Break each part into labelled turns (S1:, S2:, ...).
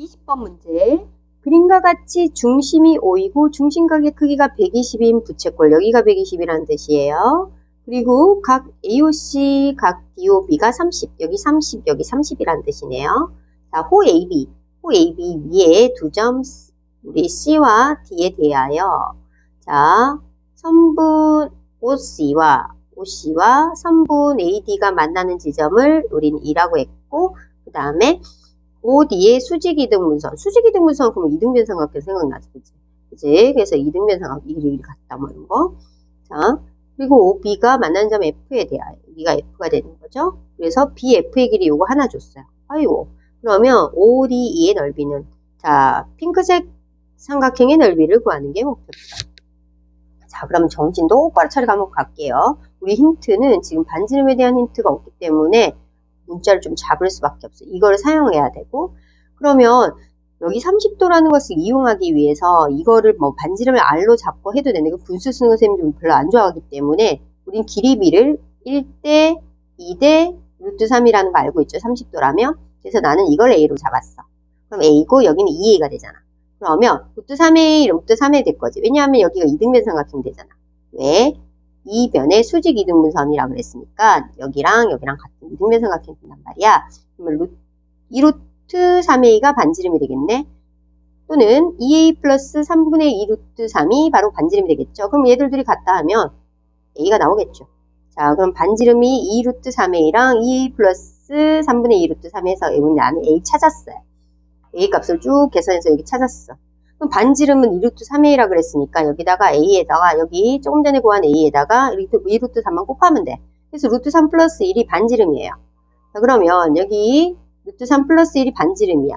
S1: 20번 문제. 그림과 같이 중심이 5이고 중심각의 크기가 120인 부채꼴 여기가 120이라는 뜻이에요. 그리고 각 AOC, 각 DOB가 30, 여기 30, 여기 30이라는 뜻이네요. 자, 호 AB, 호 AB 위에 두 점 우리 C와 D에 대하여 자, 선분 OC와 OC와 선분 AD가 만나는 지점을 우린 E라고 했고 그 다음에 OD의 수직이등분선. 수직이등분선 그러면 이등변삼각형 생각나죠, 그치? 그치? 그래서 이등변삼각 이를 갖다 모는 거. 자, 그리고 OB가 만나는 점 F에 대하여 여기가 F가 되는 거죠. 그래서 BF의 길이 요거 하나 줬어요. 아이고. 그러면 ODE의 넓이는 자, 핑크색 삼각형의 넓이를 구하는 게 목표입니다. 자, 그럼 정신도 똑바로 차려 감옥 갈게요. 우리 힌트는 지금 반지름에 대한 힌트가 없기 때문에 문자를 좀 잡을 수밖에 없어요. 이걸 사용해야 되고 그러면 여기 30도라는 것을 이용하기 위해서 이거를 뭐 반지름을 R로 잡고 해도 되는데 분수 쓰는 거 쌤이 좀 별로 안 좋아하기 때문에 우린 길이비를 1대 2대 루트 3이라는 거 알고 있죠. 30도라면. 그래서 나는 이걸 A로 잡았어. 그럼 A고 여기는 2A가 되잖아. 그러면 루트 3A, 루트 3A 될 거지. 왜냐하면 여기가 이등변 삼각형 되잖아. 왜? 이 변의 수직 이등분선이라 고 그랬으니까 여기랑 여기랑 같은 이등변 삼각형이 된단 말이야. 그러면 루, 2루트 3a가 반지름이 되겠네. 또는 2a 플러스 3분의 2루트 3이 바로 반지름이 되겠죠. 그럼 얘들 둘이 같다 하면 a가 나오겠죠. 자, 그럼 반지름이 2루트 3a랑 2a 플러스 3분의 2루트 3에서 나는 a 찾았어요. a 값을 쭉 계산해서 여기 찾았어. 반지름은 2루트 3a라 그랬으니까 여기다가 a에다가 여기 조금 전에 구한 a에다가 2루트 3만 곱하면 돼. 그래서 루트 3 플러스 1이 반지름이에요. 자 그러면 여기 루트 3 플러스 1이 반지름이야.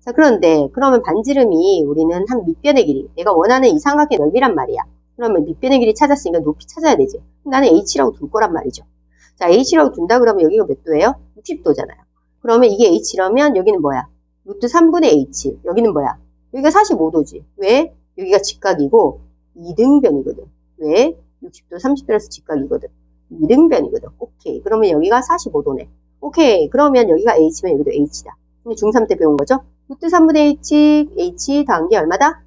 S1: 자 그런데 그러면 반지름이 우리는 한 밑변의 길이 내가 원하는 이 삼각의 넓이란 말이야. 그러면 밑변의 길이 찾았으니까 높이 찾아야 되지. 나는 h라고 둘 거란 말이죠. 자 h라고 둔다 그러면 여기가 몇 도예요? 60도잖아요. 그러면 이게 h라면 여기는 뭐야? 루트 3분의 h. 여기는 뭐야? 여기가 45도지. 왜? 여기가 직각이고 2등변이거든. 왜? 60도, 30도라서 직각이거든. 2등변이거든. 오케이. 그러면 여기가 45도네. 오케이. 그러면 여기가 h면 여기도 h다. 근데 중3 때 배운 거죠? 루트 3분의 h, h 더한 게 얼마다?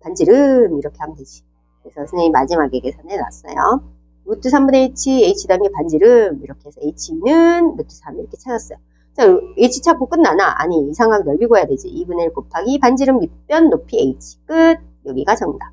S1: 반지름 이렇게 하면 되지. 그래서 선생님이 마지막에 계산해 놨어요. 루트 3분의 h, h 게 반지름 이렇게 해서 h는 루트 3 이렇게 찾았어요. 자, h 찾고 끝나나? 아니, 이 삼각 넓이 구해야 되지. 2분의 1 곱하기 반지름 밑변 높이 h. 끝. 여기가 정답.